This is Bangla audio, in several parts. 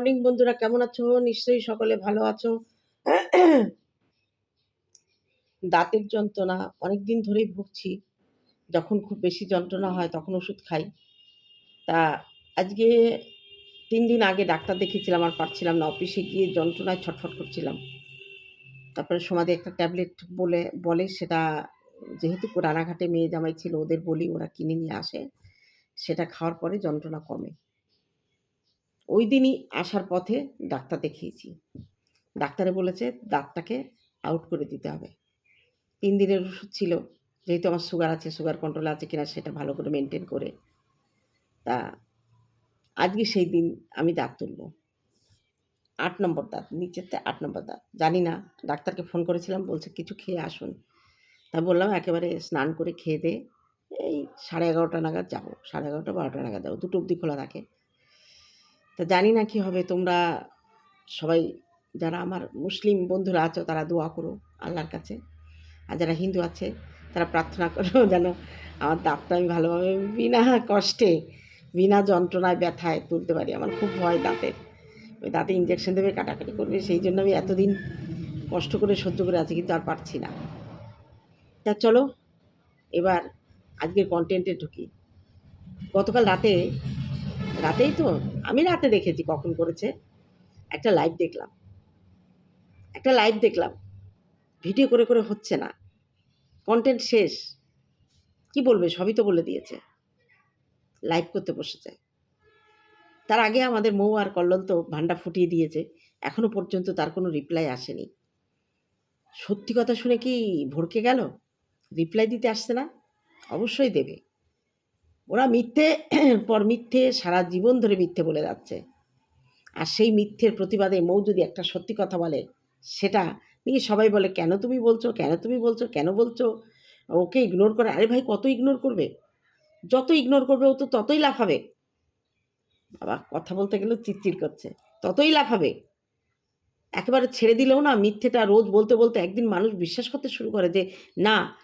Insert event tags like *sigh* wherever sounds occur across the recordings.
মর্নিং বন্ধুরা, কেমন আছো? নিশ্চয়ই সকলে ভালো আছো। দাঁতের যন্ত্রণা অনেক দিন ধরেই ভুগছি। যখন খুব বেশি যন্ত্রণা হয়, তখন ওষুধ খাই। তা আজকে তিন দিন আগে ডাক্তার দেখিয়েছিলাম আর পারছিলাম না। অফিসে গিয়ে যন্ত্রণায় ছটফট করছিলাম। তারপরে সমাধি একটা ট্যাবলেট বলে বলে, সেটা যেহেতু রানাঘাটে মেয়ে জামাই ছিল, ওদের বলি ওরা কিনে নিয়ে আসে। সেটা খাওয়ার পরে যন্ত্রণা কমে। ওই দিনই আসার পথে ডাক্তার দেখিয়েছি। ডাক্তারে বলেছে, দাঁতটাকে আউট করে দিতে হবে। তিন দিনের ওষুধ ছিল, যেহেতু আমার সুগার আছে সুগার কন্ট্রোল আছে কিনা সেটা ভালো করে মেনটেন করে। তা আজকে সেই দিন আমি দাঁত তুলব। আট নম্বর দাঁত নিচেরতে আট নম্বর দাঁত। জানি না, ডাক্তারকে ফোন করেছিলাম, বলছে কিছু খেয়ে আসুন। তা বললাম, একেবারে স্নান করে খেয়ে দে, এই সাড়ে এগারোটা নাগাদ যাব, সাড়ে এগারোটা বারোটা নাগাদ যাব, দুটো অবধি খোলা থাকে। তা জানি না কি হবে, তোমরা সবাই যারা আমার মুসলিম বন্ধুরা আছো, তারা দোয়া করো আল্লাহর কাছে। আর যারা হিন্দু আছে, তারা প্রার্থনা করো *laughs* যেন আমার দাঁতটা আমি ভালোভাবে বিনা কষ্টে, বিনা যন্ত্রণায় ব্যথায় তুলতে পারি। আমার খুব ভয় দাঁতের। ওই দাঁতে ইঞ্জেকশন দেবে, কাটাকাটি করবে, সেই জন্য আমি এতদিন কষ্ট করে, সহ্য করে আছি, কিন্তু আর পারছি না। তা চলো, এবার আজকের কন্টেন্টে ঢুকি। গতকাল রাতে রাতেই তো, আমি রাতে দেখেছি কখন করেছে। একটা লাইভ দেখলাম। একটা লাইভ দেখলাম। ভিডিও করে করে হচ্ছে না। কন্টেন্ট শেষ। কি বলবে? সবই তো বলে দিয়েছে। লাইভ করতে বসেছে। তার আগে আমাদের মৌ আর কল্লোল তো ভান্ডা ফুটিয়ে দিয়েছে। এখনও পর্যন্ত তার কোনো রিপ্লাই আসেনি। সত্যি কথা শুনে কি ভড়কে গেল? রিপ্লাই দিতে আসছে না? অবশ্যই দেবে। ওরা মিথ্যে, *clears throat* পর মিথ্যে সারা জীবন ধরে মিথ্যে বলে যাচ্ছে। আর সেই মিথ্যের প্রতিবাদে মৌ যদি একটা সত্যি কথা বলে, সেটা নিয়ে সবাই বলে, কেন তুমি বলছো? কেন তুমি বলছো? কেন বলছো? ওকে ইগনোর করে, আরে ভাই, কত ইগনোর করবে? যত ইগনোর করবে, ও তো ততই লাফাবে। বাবা, কথা বলতে গেলেও চিরচির করছে। ততই লাফাবে। একেবারে ছেড়ে দিলেও না মিথ্যেটা রোজ বলতে বলতে একদিন মানুষ বিশ্বাস করতে শুরু করে যে, না,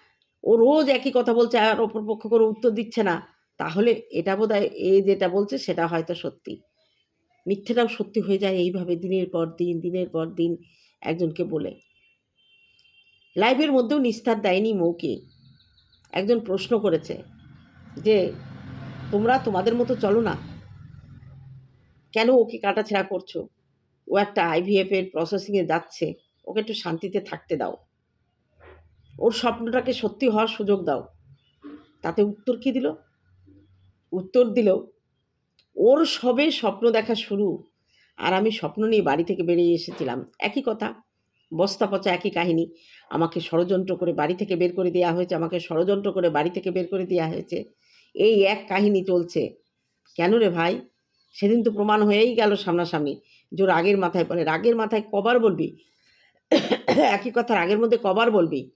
ও রোজ একই কথা বলছে, আর অপর পক্ষ করে উত্তর দিচ্ছে না। তাহলে এটা বোধ এ যেটা বলছে সেটা হয়তো সত্যি। মিথ্যেটাও সত্যি হয়ে যায় এইভাবে দিনের পর দিন, দিনের পর দিন একজনকে বলে। লাইভের মধ্যেও নিস্তার দেয়নি মৌকে। একজন প্রশ্ন করেছে যে, তোমরা তোমাদের মতো চলো না। কেন ওকে কাটাছেড়া করছ? ও একটা আইভিএফ এর প্রসেসিংয়ে যাচ্ছে। ওকে একটু শান্তিতে থাকতে দাও। ওর স্বপ্নটাকে সত্যি হওয়ার সুযোগ দাও। তাতে উত্তর কি দিল? উত্তর দিল, ওর সবে স্বপ্ন দেখা শুরু। আর আমি স্বপ্ন নিয়ে বাড়ি থেকে বেরিয়ে এসেছিলাম। একই কথা বস্তা পচা একই কাহিনী। আমাকে ষড়যন্ত্র করে বাড়ি থেকে বের করে দেওয়া হয়েছে, আমাকে ষড়যন্ত্র করে বাড়ি থেকে বের করে দেওয়া হয়েছে। এই এক কাহিনী চলছে। কেন রে ভাই? সেদিন তো প্রমাণ হয়েই গেল সামনাসামনি। যে রাগের মাথায় পড়ে। রাগের মাথায় কবার বলবি? একই কথা রাগের মধ্যে কবার বলবি?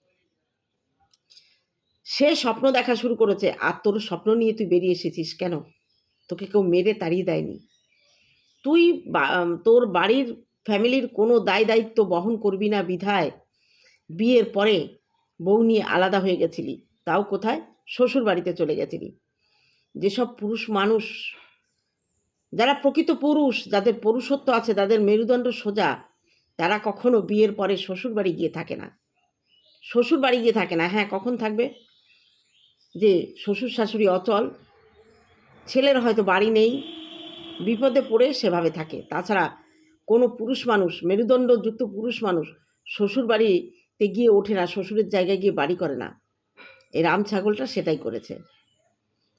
সে স্বপ্ন দেখা শুরু করেছে। আর তোর স্বপ্ন নিয়ে তুই বেরিয়ে এসেছিস কেন? তোকে কেউ মেরে তাড়িয়ে দেয়নি। তুই তোর বাড়ির ফ্যামিলির কোনো দায় দায়িত্ব বহন করবি না বিধায় বিয়ের পরে বউ নিয়ে আলাদা হয়ে গেছিলি। তাও কোথায়? শ্বশুর বাড়িতে চলে গেছিলি। যেসব পুরুষ মানুষ, যারা প্রকৃত পুরুষ, যাদের পুরুষত্ব আছে, তাদের মেরুদণ্ড সোজা, তারা কখনো বিয়ের পরে শ্বশুর বাড়ি গিয়ে থাকে না। শ্বশুর বাড়ি গিয়ে থাকে না। হ্যাঁ কখন থাকবে? যে শ্বশুর শাশুড়ি অচল, ছেলের হয়তো বাড়ি নেই, বিপদে পড়ে সেভাবে থাকে। তাছাড়া কোনো পুরুষ মানুষ মেরুদণ্ডযুক্ত পুরুষ মানুষ শ্বশুর বাড়িতে গিয়ে ওঠে না, শ্বশুরের জায়গায় গিয়ে বাড়ি করে না। এই রাম ছাগলটা সেটাই করেছে।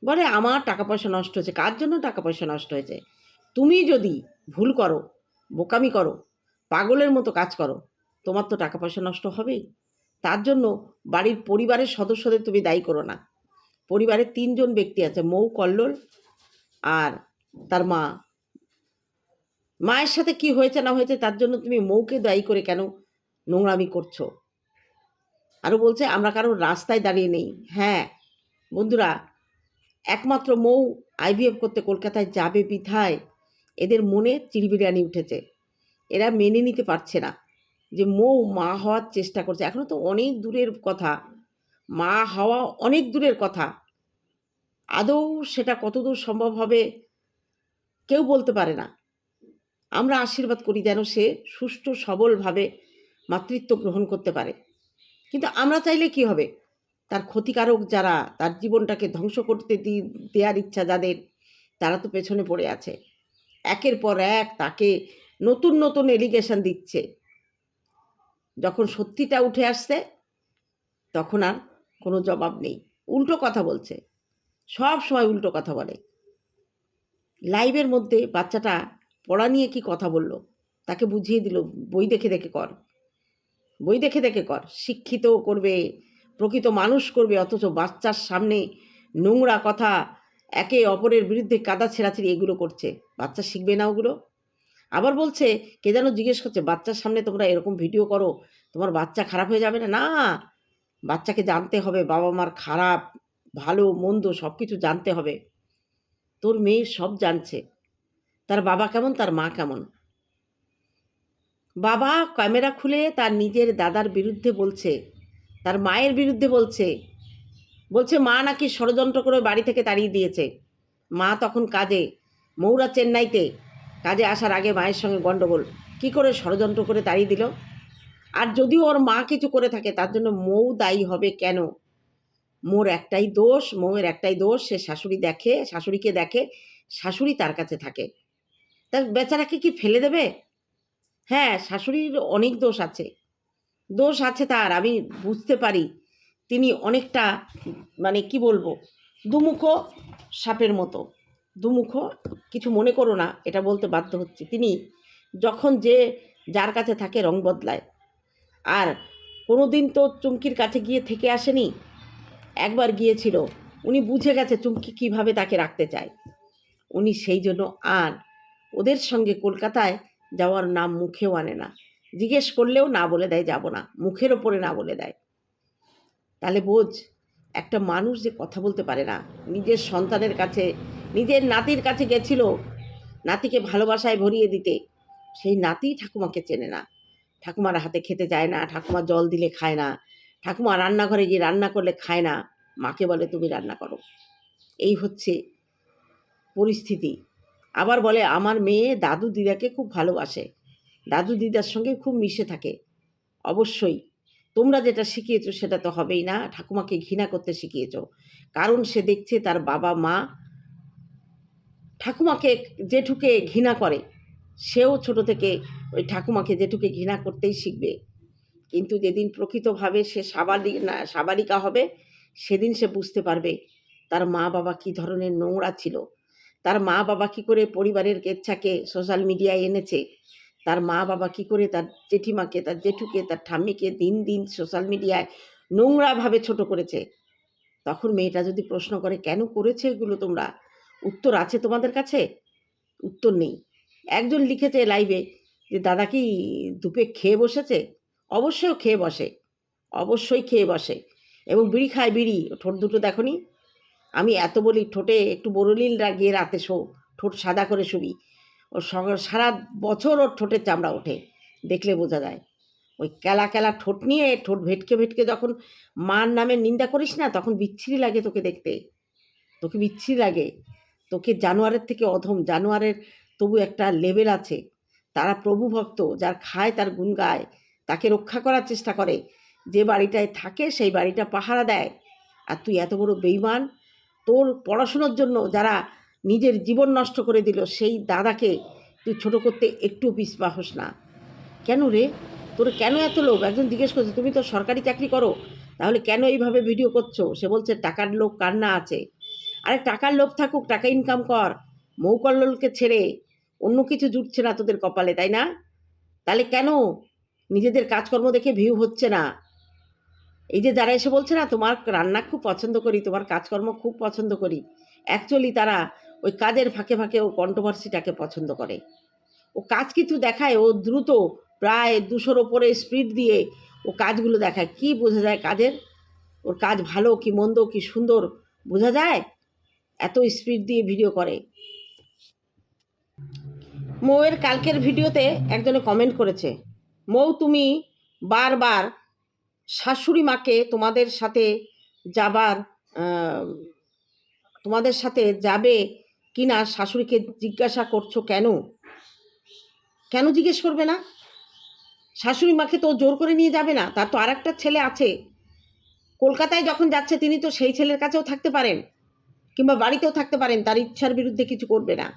বলে, আমার টাকা পয়সা নষ্ট হয়েছে। কার জন্য টাকা পয়সা নষ্ট হয়েছে? তুমি যদি ভুল করো, বোকামি করো, পাগলের মতো কাজ করো, তোমার তো টাকা পয়সা নষ্ট হবেই। তার জন্য বাড়ির পরিবারের সদস্যদের তুমি দায়ী করো না। পরিবারের তিনজন ব্যক্তি আছে, মৌ, কল্লোল আর তার মা। মায়ের সাথে কি হয়েছে, না হয়েছে, তার জন্য তুমি মৌকে দায়ী করে কেন নোংরামি করছ? আরও বলছে, আমরা কারও রাস্তায় দাঁড়িয়ে নেই। হ্যাঁ বন্ধুরা, একমাত্র মৌ আইভিএফ করতে কলকাতায় যাবে বিধায়। এদের মনে চিড়বিড়ানি উঠেছে। এরা মেনে নিতে পারছে না যে মৌ মা হওয়ার চেষ্টা করছে। এখনও তো অনেক দূরের কথা। মা হওয়া অনেক দূরের কথা। আদৌ সেটা কতদূর সম্ভব হবে কেউ বলতে পারে না। আমরা আশীর্বাদ করি যেন সে সুষ্ঠু, সবলভাবে মাতৃত্ব গ্রহণ করতে পারে। কিন্তু আমরা চাইলে কি হবে? তার ক্ষতিকারক যারা, তার জীবনটাকে ধ্বংস করতে দি- দেওয়ার ইচ্ছা যাদের, তারা তো পেছনে পড়ে আছে। একের পর এক তাকে নতুন নতুন এলিগেশন দিচ্ছে। যখন সত্যিটা উঠে আসছে, তখন আর কোনো জবাব নেই। উল্টো কথা বলছে। সব সময় উল্টো কথা বলে। লাইভের মধ্যে বাচ্চাটা পড়া নিয়ে কি কথা বলল? তাকে বুঝিয়ে দিল, বই দেখে দেখে কর। বই দেখে দেখে কর। শিক্ষিত করবে, প্রকৃত মানুষ করবে, অথচ বাচ্চার সামনে নোংরা কথা একে অপরের বিরুদ্ধে কাদা ছেঁড়াছিড়ি এগুলো করছে। বাচ্চা শিখবে না ওগুলো? আবার বলছে, কে যেন জিজ্ঞেস করছে, বাচ্চার সামনে তোমরা এরকম ভিডিও করো, তোমার বাচ্চা খারাপ হয়ে যাবে না? না, বাচ্চাকে জানতে হবে বাবা মার খারাপ ভালো, মন্দ সব কিছু জানতে হবে। তোর মেয়ে সব জানছে। তার বাবা কেমন, তার মা কেমন? বাবা ক্যামেরা খুলে তার নিজের দাদার বিরুদ্ধে বলছে, তার মায়ের বিরুদ্ধে বলছে। বলছে, মা নাকি ষড়যন্ত্র করে বাড়ি থেকে তাড়িয়ে দিয়েছে। মা তখন কাজে, মৌরা চেন্নাইতে কাজে আসার আগে মায়ের সঙ্গে গণ্ডগোল কি করে ষড়যন্ত্র করে তাড়িয়ে দিল? আর যদিও ওর মা কিছু করে থাকে, তার জন্য মৌ দায়ী হবে কেন? মোর একটাই দোষ মৌয়ের একটাই দোষ, সে শাশুড়ি দেখে, শাশুড়িকে দেখে, শাশুড়ি তার কাছে থাকে। তার বেচারাকে কি ফেলে দেবে? হ্যাঁ শাশুড়ির অনেক দোষ আছে। দোষ আছে তার, আমি বুঝতে পারি। তিনি অনেকটা মানে কি বলব, দুমুখো সাপের মতো। দুমুখো, কিছু মনে করো না, এটা বলতে বাধ্য হচ্ছে। তিনি যখন যে, যার কাছে থাকে রং বদলায়। আর কোনো দিন তো চুমকির কাছে গিয়ে থেকে আসেনি। একবার গিয়েছিল, উনি বুঝে গেছে চুমকি কীভাবে তাকে রাখতে চায়। উনি সেই জন্য আর ওদের সঙ্গে কলকাতায় যাওয়ার নাম মুখেও আনে না। জিজ্ঞেস করলেও না বলে দেয়, যাব না। মুখের ওপরে না বলে দেয়। তাহলে বোঝ, একটা মানুষ যে কথা বলতে পারে না, নিজের সন্তানের কাছে, নিজের নাতির কাছে গেছিল নাতিকে ভালোবাসায় ভরিয়ে দিতে, সেই নাতি ঠাকুমাকে চেনে না। ঠাকুমার হাতে খেতে যায় না, ঠাকুমা জল দিলে খায় না ঠাকুমা রান্নাঘরে গিয়ে রান্না করলে খায় না, মাকে বলে, তুমি রান্না করো। এই হচ্ছে পরিস্থিতি। আবার বলে, আমার মেয়ে দাদু দিদাকে খুব ভালোবাসে। দাদু দিদার সঙ্গে খুব মিশে থাকে। অবশ্যই, তোমরা যেটা শিখিয়েছো সেটা তো হবেই না। ঠাকুমাকে ঘৃণা করতে শিখিয়েছ। কারণ সে দেখছে তার বাবা মা ঠাকুমাকে জেঠুকে ঘৃণা করে, সেও ছোট থেকে ওই ঠাকুমাকে জেঠুকে ঘৃণা করতেই শিখবে। কিন্তু যেদিন প্রকৃতভাবে সে সাবালি সাবালিকা হবে, সেদিন সে বুঝতে পারবে তার মা বাবা কী ধরনের নোংরা ছিল। তার মা বাবা কী করে পরিবারের কেচ্ছাকে সোশ্যাল মিডিয়ায় এনেছে? তার মা বাবা কী করে তার জেঠিমাকে, তার জেঠুকে, তার ঠাম্মিকে দিন দিন সোশ্যাল মিডিয়ায় নোংরাভাবে ছোট করেছে? তখন মেয়েটা যদি প্রশ্ন করে, কেন করেছে এগুলো তোমরা? উত্তর আছে তোমাদের কাছে? উত্তর নেই। একজন লিখেছে লাইভে যে, দাদা কি দুপে খেয়ে বসেছে? অবশ্যই খেয়ে বসে। অবশ্যই খেয়ে বসে। এবং বিড়ি খায় বিড়ি। ঠোঁট দুটো দেখনি? আমি এত বলি, ঠোঁটে একটু বরলিল গিয়ে রাতে শো, ঠোঁট সাদা করে শুবি ও সগ- সারা বছর ওর ঠোঁটের চামড়া ওঠে, দেখলে বোঝা যায়। ওই কেলা কেলা ঠোঁট নিয়ে ঠোঁট ভেটকে ভেটকে যখন মার নামে নিন্দা করিস না, তখন বিচ্ছিরি লাগে তোকে দেখতে। তোকে বিচ্ছিরি লাগে। তোকে জানোয়ারের থেকে অধম। জানোয়ারের তবু একটা লেভেল আছে। তারা প্রভু ভক্ত যার খায় তার গুণ গায়। তাকে রক্ষা করার চেষ্টা করে। যে বাড়িটায় থাকে, সেই বাড়িটা পাহারা দেয়। আর তুই এত বড় বেইমান তোর পড়াশুনোর জন্য যারা নিজের জীবন নষ্ট করে দিল, সেই দাদাকে তুই ছোট করতে একটু পিছপা হোস না। কেন রে? তোর কেন এত লোভ? একজন জিজ্ঞেস করছে, তুমি তো সরকারি চাকরি করো, তাহলে কেন এইভাবে ভিডিও করছ? সে বলছে, টাকার লোভ কার না আছে? আরে, টাকার লোভ থাকুক, টাকা ইনকাম কর। মৌকল্লোলকে ছেড়ে অন্য কিছু জুটছে না তোদের কপালে, তাই না? তাহলে কেন নিজেদের কাজকর্ম দেখে ভিউ হচ্ছে না। এই যে যারা এসে বলছে না, তোমার রান্না খুব পছন্দ করি, তোমার কাজকর্ম খুব পছন্দ করি। অ্যাকচুয়ালি তারা ওই কাজের ফাঁকে ফাঁকে ও কন্ট্রোভার্সিটাকে পছন্দ করে। ও কাজ কিছু দেখায়, ও দ্রুত প্রায় দুশোর ওপরে স্পিড দিয়ে ও কাজগুলো দেখায়। কি বোঝা যায় কাজের? ওর কাজ ভালো কি মন্দ কি সুন্দর বোঝা যায়? এত স্পিড দিয়ে ভিডিও করে। মৌয়ের কালকের ভিডিওতে একজনে কমেন্ট করেছে মৌ, তুমি বারবার শাশুড়ি মাকে তোমাদের সাথে যাবার তোমাদের সাথে যাবে কি না শাশুড়িকে জিজ্ঞাসা করছ কেন? কেন জিজ্ঞেস করবে না? শাশুড়ি মাকে তো জোর করে নিয়ে যাবে না, তার তো আর একটা ছেলে আছে। কলকাতায় যখন যাচ্ছে তিনি তো সেই ছেলের কাছেও থাকতে পারেন, কিংবা বাড়িতেও থাকতে পারেন, তার ইচ্ছার বিরুদ্ধে কিছু করবে না।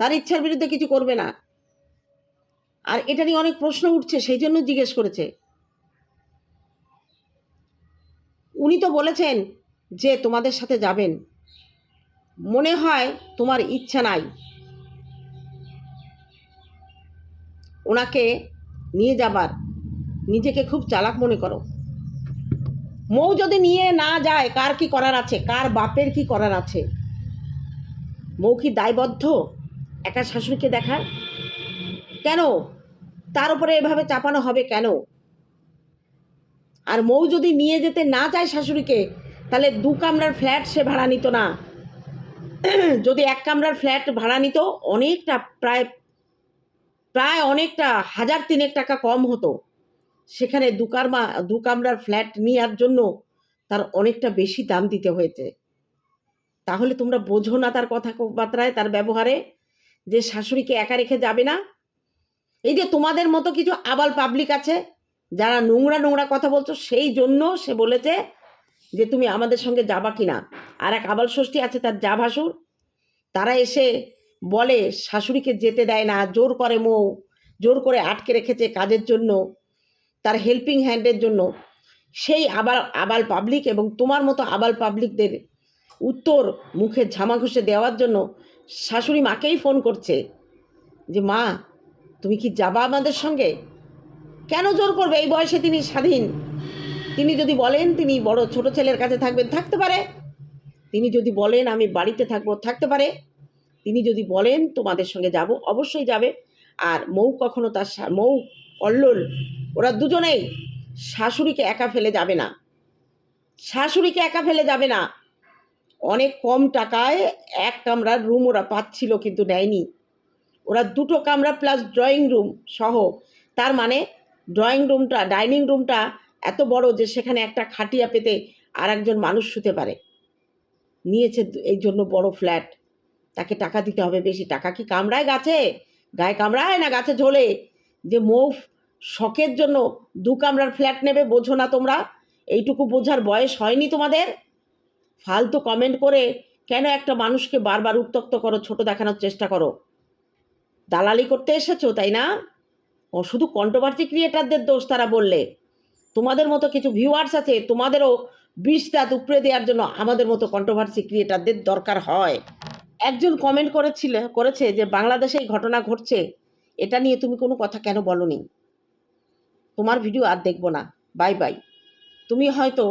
তার ইচ্ছার বিরুদ্ধে কিছু করবে না। আর এটা নিয়ে অনেক প্রশ্ন উঠছে, সেই জন্য জিজ্ঞেস করেছে। উনি তো বলেছেন যে তোমাদের সাথে যাবেন। মনে হয় তোমার ইচ্ছা নাই। ওনাকে নিয়ে যাবার। নিজেকে খুব চালাক মনে করো। মৌ যদি নিয়ে না যায়, কার কি করার আছে? কার বাপের কি করার আছে? মৌ কি দায়বদ্ধ? একা শাশুড়িকে দেখার? কেন? তার উপরে এভাবে চাপানো হবে কেন? আর মৌ যদি নিয়ে যেতে না চায় শাশুড়িকে, তাহলে দু কামরার ফ্ল্যাট সে ভাড়া নিত না। যদি এক কামরার ফ্ল্যাট ভাড়া নিত, অনেকটা প্রায় প্রায় অনেকটা, হাজার তিনেক টাকা কম হতো। সেখানে দু কারমা দু কামরার ফ্ল্যাট নেওয়ার জন্য তার অনেকটা বেশি দাম দিতে হয়েছে। তাহলে তোমরা বোঝো না তার কথা কথাবার্তায়, তার ব্যবহারে, যে শাশুড়িকে একা রেখে যাবে না? এই যে তোমাদের মতো কিছু আবাল পাবলিক আছে, যারা নোংরা নোংরা কথা বলছো, সেই জন্য সে বলেছে যে তুমি আমাদের সঙ্গে যাবা কি না আর এক আবাল ষষ্ঠী আছে, তার যা ভাসুর, তারা এসে বলে, শাশুড়িকে যেতে দেয় না, জোর করে মৌ, জোর করে আটকে রেখেছে কাজের জন্য, তার হেল্পিং হ্যান্ডের জন্য। সেই আবার আবাল পাবলিক এবং তোমার মতো আবাল পাবলিকদের উত্তর মুখে ঝামা ঘষে দেওয়ার জন্য শাশুড়ি মাকেই ফোন করছে যে, মা তুমি কি যাবা আমাদের সঙ্গে? কেন জোর করবে? এই বয়সে তিনি স্বাধীন। তিনি যদি বলেন তিনি বড় ছোট ছেলের কাছে থাকবেন, থাকতে পারে। তিনি যদি বলেন আমি বাড়িতে থাকব, থাকতে পারে। তিনি যদি বলেন তোমাদের সঙ্গে যাব, অবশ্যই যাবে। আর মৌ কখনো তার মৌ কল্লোল ওরা দুজনেই শাশুড়িকে একা ফেলে যাবে না। শাশুড়িকে একা ফেলে যাবে না। অনেক কম টাকায় এক কামরার রুম ওরা পাচ্ছিল কিন্তু নেয়নি। ওরা দুটো কামরা প্লাস ড্রয়িং রুম সহ। তার মানে ড্রয়িং রুমটা ডাইনিং রুমটা এত বড় যে সেখানে একটা খাটিয়া পেতে আর একজন মানুষ শুতে পারে। নিয়েছে এই জন্য বড় ফ্ল্যাট তাকে টাকা দিতে হবে বেশি। টাকা কি কামড়ায় গাছে? গায়ে কামড়ায় না গাছে ঝোলে? যে মৌফ, শখের জন্য দু কামরার ফ্ল্যাট নেবে, বোঝো না তোমরা। এইটুকু বোঝার বয়স হয়নি তোমাদের? ফালতু কমেন্ট করে কেন একটা মানুষকে বারবার উত্তক্ত করো, ছোট দেখানোর চেষ্টা করো? দালালি করতে এসেছ, তাই না? ও, শুধু কন্ট্রোভার্সি ক্রিয়েটারদের দোষ তারা বললে। তোমাদের মতো কিছু ভিউয়ার্স আছে, তোমাদেরও বিষ দাঁত উপড়ে দেওয়ার জন্য আমাদের মতো কন্ট্রোভার্সি ক্রিয়েটারদের দরকার হয়। একজন কমেন্ট করেছিল, করেছে যে, বাংলাদেশে এই ঘটনা ঘটছে, এটা নিয়ে তুমি কোনো কথা কেন বলনি? তোমার ভিডিও আর দেখব না। বাই বাই তুমি হয়তো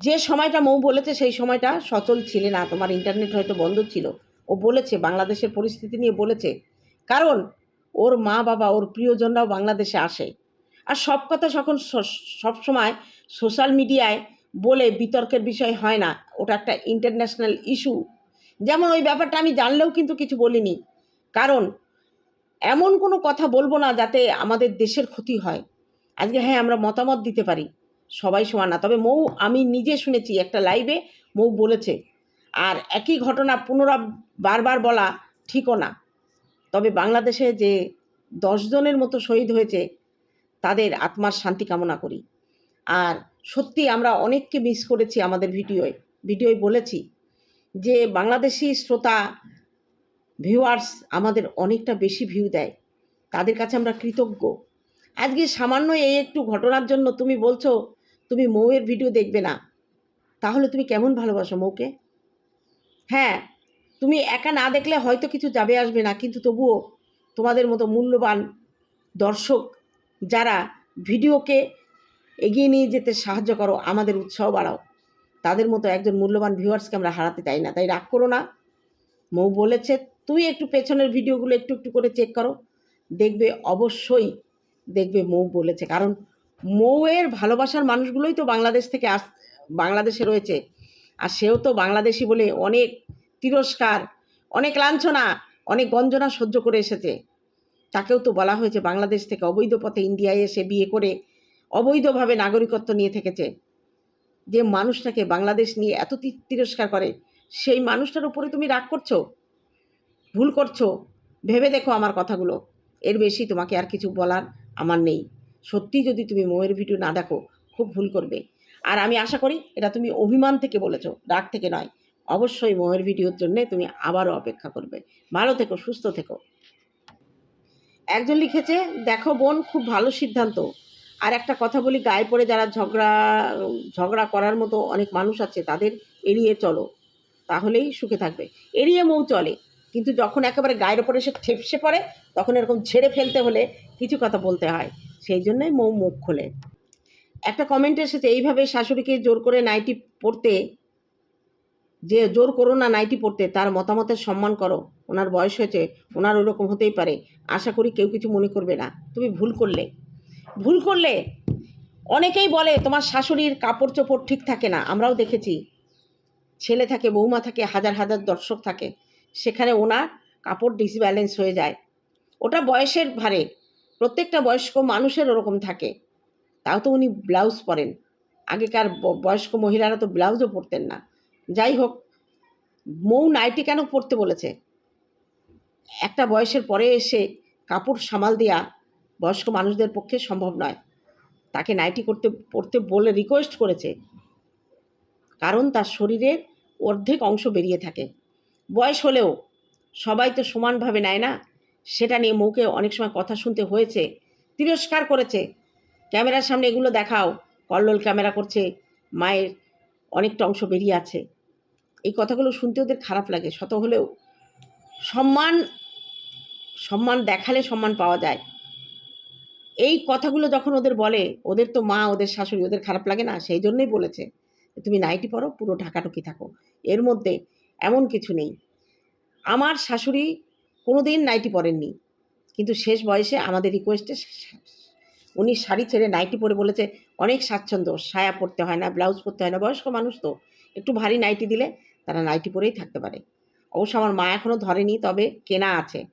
যে সময়টা মৌ বলেছে, সেই সময়টা সচল ছিলে না। তোমার ইন্টারনেট হয়তো বন্ধ ছিল। ও বলেছে, বাংলাদেশের পরিস্থিতি নিয়ে বলেছে কারণ ওর মা বাবা, ওর প্রিয়জনরাও বাংলাদেশে আসে। আর সব কথা যখন সব সময় সোশ্যাল মিডিয়ায় বলে বিতর্কের বিষয় হয় না, ওটা একটা ইন্টারন্যাশনাল ইস্যু যেমন ওই ব্যাপারটা আমি জানলেও কিন্তু কিছু বলিনি। কারণ এমন কোনো কথা বলব না যাতে আমাদের দেশের ক্ষতি হয়। আজকে হ্যাঁ আমরা মতামত দিতে পারি, সবাই সমান না। তবে মৌ, আমি নিজে শুনেছি একটা লাইভে মৌ বলেছে, আর একই ঘটনা পুনরা বারবার বলা ঠিকও না। তবে বাংলাদেশে যে দশজনের মতো শহীদ হয়েছে, তাদের আত্মার শান্তি কামনা করি। আর সত্যি আমরা অনেককে মিস করেছি আমাদের ভিডিওয়। ভিডিওয় বলেছি যে বাংলাদেশি শ্রোতা ভিউয়ার্স আমাদের অনেকটা বেশি ভিউ দেয়। তাদের কাছে আমরা কৃতজ্ঞ। আজকে সামান্য এই একটু ঘটনার জন্য তুমি বলছো, তুমি মৌয়ের ভিডিও দেখবে না। তাহলে তুমি কেমন ভালোবাসো মৌকে? হ্যাঁ তুমি একা না দেখলে হয়তো কিছু যাবে আসবে না, কিন্তু তবুও তোমাদের মতো মূল্যবান দর্শক যারা ভিডিওকে এগিয়ে নিয়ে যেতে সাহায্য করো, আমাদের উৎসাহ বাড়াও। তাদের মতো একজন মূল্যবান ভিউয়ার্সকে আমরা হারাতে চাই না, তাই রাগ করো না। মৌ বলেছে তুই একটু পেছনের ভিডিওগুলো একটু একটু করে চেক করো, দেখবে, অবশ্যই দেখবে মৌ বলেছে। কারণ মৌয়ের ভালোবাসার মানুষগুলোই তো বাংলাদেশ থেকে আস, বাংলাদেশে রয়েছে, আর সেও তো বাংলাদেশি বলে অনেক তিরস্কার, অনেক লাঞ্ছনা, অনেক গঞ্জনা সহ্য করে এসেছে। তাকেও তো বলা হয়েছে বাংলাদেশ থেকে অবৈধ পথে ইন্ডিয়ায় এসে বিয়ে করে অবৈধভাবে নাগরিকত্ব নিয়ে থেকেছে। যে মানুষটাকে বাংলাদেশ নিয়ে এত তিরস্কার করে, সেই মানুষটার উপরে তুমি রাগ করছ? ভুল করছ? ভেবে দেখো আমার কথাগুলো। এর বেশি তোমাকে আর কিছু বলার আমার নেই। সত্যি যদি তুমি মৌয়ের ভিডিও না দেখো, খুব ভুল করবে। আর আমি আশা করি এটা তুমি অভিমান থেকে বলেছ, রাগ থেকে নয়। অবশ্যই মৌয়ের ভিডিওর জন্য তুমি আবারও অপেক্ষা করবে। ভালো থেকো, সুস্থ থেকো। একজন লিখেছে, দেখো বোন, খুব ভালো সিদ্ধান্ত। আর একটা কথা বলি, গায়ে পড়ে যারা ঝগড়া ঝগড়া করার মতো অনেক মানুষ আছে, তাদের এড়িয়ে চলো। তাহলেই সুখে থাকবে। এড়িয়ে মৌ চলে, কিন্তু যখন একেবারে গায়ের ওপরে সে ঠেপসে পড়ে, তখন এরকম ঝেড়ে ফেলতে হলে কিছু কথা বলতে হয়। সেই জন্যই মৌ মুখ খোলে। একটা কমেন্ট এসেছে, এইভাবে শাশুড়িকে জোর করে নাইটি পড়তে যে জোর করো না নাইটি পড়তে তার মতামতের সম্মান করো। ওনার বয়স হয়েছে, ওনার ওরকম হতেই পারে। আশা করি কেউ কিছু মনে করবে না। তুমি ভুল করলে। ভুল করলে অনেকেই বলে, তোমার শাশুড়ির কাপড় চোপড় ঠিক থাকে না। আমরাও দেখেছি। ছেলে থাকে, বৌমা থাকে, হাজার হাজার দর্শক থাকে। সেখানে ওনার কাপড় ডিসব্যালেন্স হয়ে যায়। ওটা বয়সের ভারে। প্রত্যেকটা বয়স্ক মানুষের ওরকম থাকে। তাও তো উনি ব্লাউজ পরেন। আগেকার বয়স্ক মহিলারা তো ব্লাউজও পরতেন না। যাই হোক, মৌ নাইটি কেন পড়তে বলেছে? একটা বয়সের পরে এসে কাপড় সামাল দেওয়া বয়স্ক মানুষদের পক্ষে সম্ভব নয়। তাকে নাইটি করতে পড়তে বলে রিকোয়েস্ট করেছে। কারণ তার শরীরের অর্ধেক অংশ বেরিয়ে থাকে। বয়স হলেও সবাই তো সমানভাবে নেয় না। সেটা নিয়ে মৌকে অনেক সময় কথা শুনতে হয়েছে, তিরস্কার করেছে। ক্যামেরার সামনে এগুলো দেখাও। কল্লোল ক্যামেরা করছে, মায়ের অনেকটা অংশ বেরিয়ে আছে। এই কথাগুলো শুনতে ওদের খারাপ লাগে। শত হলেও সম্মান সম্মান দেখালে সম্মান পাওয়া যায়। এই কথাগুলো যখন ওদের বলে, ওদের তো মা, ওদের শাশুড়ি, ওদের খারাপ লাগে না, সেই জন্যই বলেছে তুমি নাইটি পরো, পুরো ঢাকাটুকি থাকো। এর মধ্যে এমন কিছু নেই। আমার শাশুড়ি কোনো দিন নাইটি পরেননি। কিন্তু শেষ বয়সে আমাদের রিকোয়েস্টে উনি শাড়ি ছেড়ে নাইটি পরে বলেছে, অনেক স্বাচ্ছন্দ্য, সায়া পরতে হয় না, ব্লাউজ পরতে হয় না, বয়স্ক মানুষ তো। একটু ভারী নাইটি দিলে তারা নাইটি পরেই থাকতে পারে। অবশ্য আমার মা এখনও ধরেনি, তবে কেনা আছে।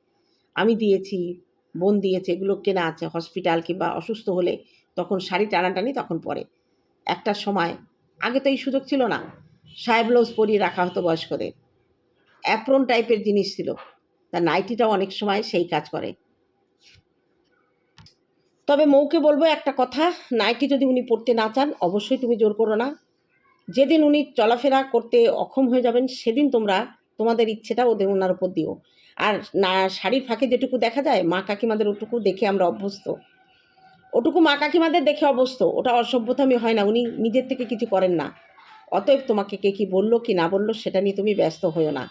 আমি দিয়েছি, বোন দিয়েছে, এগুলো কেনা আছে। হসপিটাল কিংবা অসুস্থ হলে তখন শাড়ি টানাটানি তখন পরে। একটা সময়, আগে তো এই সুযোগ ছিল না। সাহেব ব্লাউজ পরিয়ে রাখা হতো বয়স্কদের। অ্যাপ্রন টাইপের জিনিস ছিল। তা নাইটিটাও অনেক সময় সেই কাজ করে। তবে মৌকে বলব একটা কথা, নাইটি যদি উনি পড়তে না চান, অবশ্যই তুমি জোর করো না। যেদিন উনি চলাফেরা করতে অক্ষম হয়ে যাবেন, সেদিন তোমরা তোমাদের ইচ্ছেটা ওদের ওনার উপর দিও। আর না শাড়ির ফাঁকে যেটুকু দেখা যায়, মা কাকিমাদের ওটুকু দেখে আমরা অভ্যস্ত। ওটুকু মা কাকিমাদের দেখে অভ্যস্ত, ওটা অসভ্যতামি হয় না, উনি নিজের থেকে কিছু করেন না। অতএব তোমাকে কে কী বলল, কি না বলল, সেটা নিয়ে তুমি ব্যস্ত হয়েও না।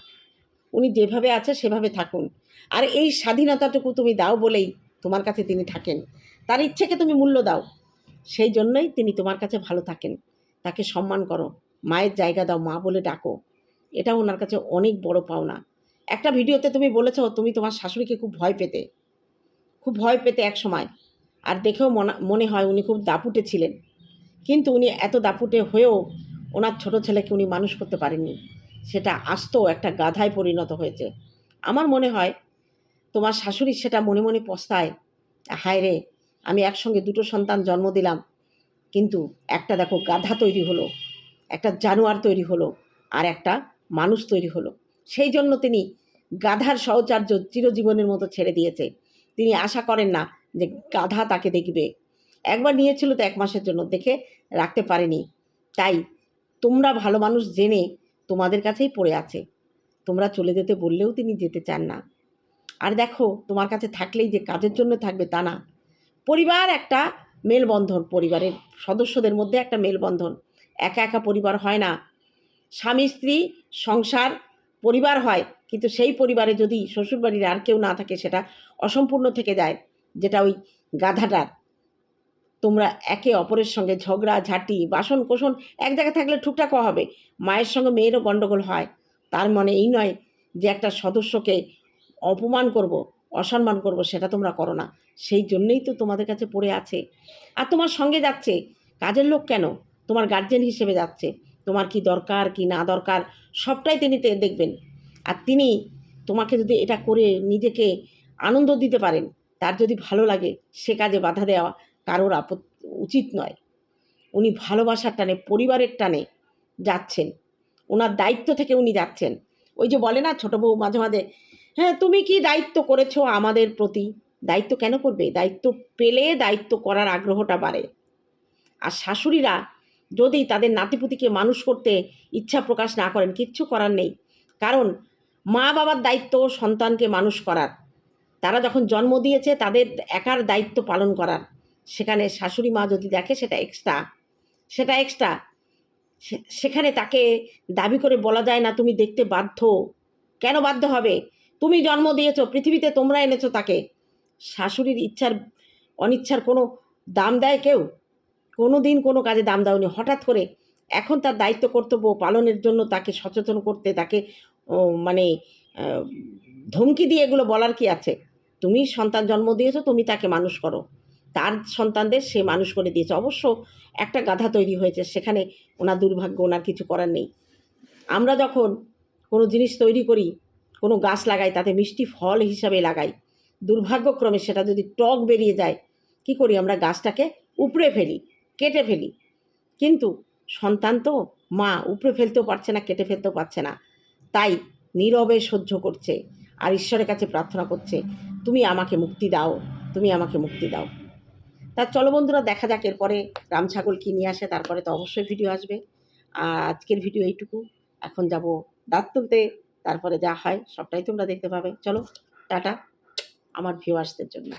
উনি যেভাবে আছে, সেভাবে থাকুন। আর এই স্বাধীনতাটুকু তুমি দাও বলেই তোমার কাছে তিনি থাকেন। তার ইচ্ছেকে তুমি মূল্য দাও। সেই জন্যই তিনি তোমার কাছে ভালো থাকেন। তাকে সম্মান করো। মায়ের জায়গা দাও মা বলে ডাকো। এটা ওনার কাছে অনেক বড় পাওনা। একটা ভিডিওতে তুমি বলেছ, তুমি তোমার শাশুড়িকে খুব ভয় পেতে। খুব ভয় পেতে এক সময়। আর দেখেও মনে হয় উনি খুব দাপুটে ছিলেন। কিন্তু উনি এত দাপুটে হয়েও ওনার ছোট ছেলেকে উনি মানুষ করতে পারেননি। সেটা আস্ত একটা গাধায় পরিণত হয়েছে। আমার মনে হয় তোমার শাশুড়ি সেটা মনে মনে পস্তায় হায় রে আমি একসঙ্গে দুটো সন্তান জন্ম দিলাম। কিন্তু একটা দেখো গাধা তৈরি হলো, একটা জানোয়ার তৈরি হলো, আর একটা মানুষ তৈরি হলো। সেই জন্য তিনি গাধার সহচার্য চিরজীবনের মতো ছেড়ে দিয়েছে। তিনি আশা করেন না যে গাধা তাকে দেখবে। একবার নিয়েছিল তো এক মাসের জন্য, দেখে রাখতে পারেনি। তাই তোমরা ভালো মানুষ জেনে তোমাদের কাছেই পড়ে আছে। তোমরা চলে যেতে বললেও তিনি যেতে চান না। আর দেখো, তোমার কাছে থাকলেই যে কাজের জন্য থাকবে তা না। পরিবার একটা মেলবন্ধন পরিবারের সদস্যদের মধ্যে একটা মেলবন্ধন। একা একা পরিবার হয় না। স্বামী, স্ত্রী, সংসার, পরিবার হয়, কিন্তু সেই পরিবারে যদি শ্বশুরবাড়ির আর কেউ না থাকে, সেটা অসম্পূর্ণ থেকে যায়, যেটা ওই গাধাটার। তোমরা একে অপরের সঙ্গে ঝগড়া, ঝাঁটি বাসন কোসন এক জায়গায় থাকলে টুকটাক হবে। মায়ের সঙ্গে মেয়েরও গণ্ডগোল হয়। তার মনে এই নয় যে একটা সদস্যকে অপমান করব। অসম্মান করব, সেটা তোমরা করো না। সেই জন্যেই তো তোমাদের কাছে পড়ে আছে। আর তোমার সঙ্গে যাচ্ছে, কাজের লোক কেন? তোমার গার্জেন হিসেবে যাচ্ছে। তোমার কি দরকার, কি না দরকার, সবটাই তিনি দেখবেন। আর তিনি তোমাকে যদি এটা করে নিজেকে আনন্দ দিতে পারেন, তার যদি ভালো লাগে, সে কাজে বাধা দেওয়া কারোর আপত উচিত নয়। উনি ভালোবাসার টানে, পরিবারের টানে যাচ্ছেন। ওনার দায়িত্ব থেকে উনি যাচ্ছেন। ওই যে বলে না, ছোটো বউ মাঝে মাঝে হ্যাঁ তুমি কি দায়িত্ব করেছ আমাদের প্রতি? দায়িত্ব কেন করবে? দায়িত্ব পেলে দায়িত্ব করার আগ্রহটা বাড়ে। আর শাশুড়িরা যদি তাদের নাতিপুতিকে মানুষ করতে ইচ্ছা প্রকাশ না করেন, কিচ্ছু করার নেই। কারণ মা বাবার দায়িত্ব সন্তানকে মানুষ করার। তারা যখন জন্ম দিয়েছে, তাদের একার দায়িত্ব পালন করার। সেখানে শাশুড়ি মা যদি দেখে সেটা এক্সট্রা সেটা এক্সট্রা সেখানে তাকে দাবি করে বলা যায় না, তুমি দেখতে বাধ্য। কেন বাধ্য হবে? তুমি জন্ম দিয়েছ, পৃথিবীতে তোমরা এনেছো তাকে। শাশুড়ির ইচ্ছার, অনিচ্ছার কোনো দাম দেয় কেউ? কোনো দিন কোনো কাজে দাম দাওনি। হঠাৎ করে এখন তার দায়িত্ব, কর্তব্য পালনের জন্য তাকে সচেতন করতে, তাকে মানে ধমকি দিয়ে এগুলো বলার কি আছে? তুমি সন্তান জন্ম দিয়েছ, তুমি তাকে মানুষ করো। তার সন্তানদের সে মানুষ করে দিয়েছে। অবশ্য একটা গাধা তৈরি হয়েছে, সেখানে ওনার দুর্ভাগ্য, ওনার কিছু করার নেই। আমরা যখন কোনো জিনিস তৈরি করি কোনো গাছ লাগাই, তাতে মিষ্টি ফল হিসাবে লাগাই। দুর্ভাগ্যক্রমে সেটা যদি টক বেরিয়ে যায়, কি করি আমরা গাছটাকে উপড়ে ফেলি, কেটে ফেলি। কিন্তু সন্তান তো, মা উপড়ে ফেলতেও পারছে না, কেটে ফেলতেও পারছে না। তাই নীরবে সহ্য করছে আর ঈশ্বরের কাছে প্রার্থনা করছে, তুমি আমাকে মুক্তি দাও, তুমি আমাকে মুক্তি দাও। তা চলো বন্ধুরা, দেখা যাক এরপরে রাম ছাগল কী নিয়ে আসে, তারপরে তো অবশ্যই ভিডিও আসবে। আজকের ভিডিও এইটুকু। এখন যাব দাঁত তুলতে। তারপরে যা হয় সবটাই তোমরা দেখতে পাবে। চলো টাটা। আমার ভিউয়ার্সদের জন্য।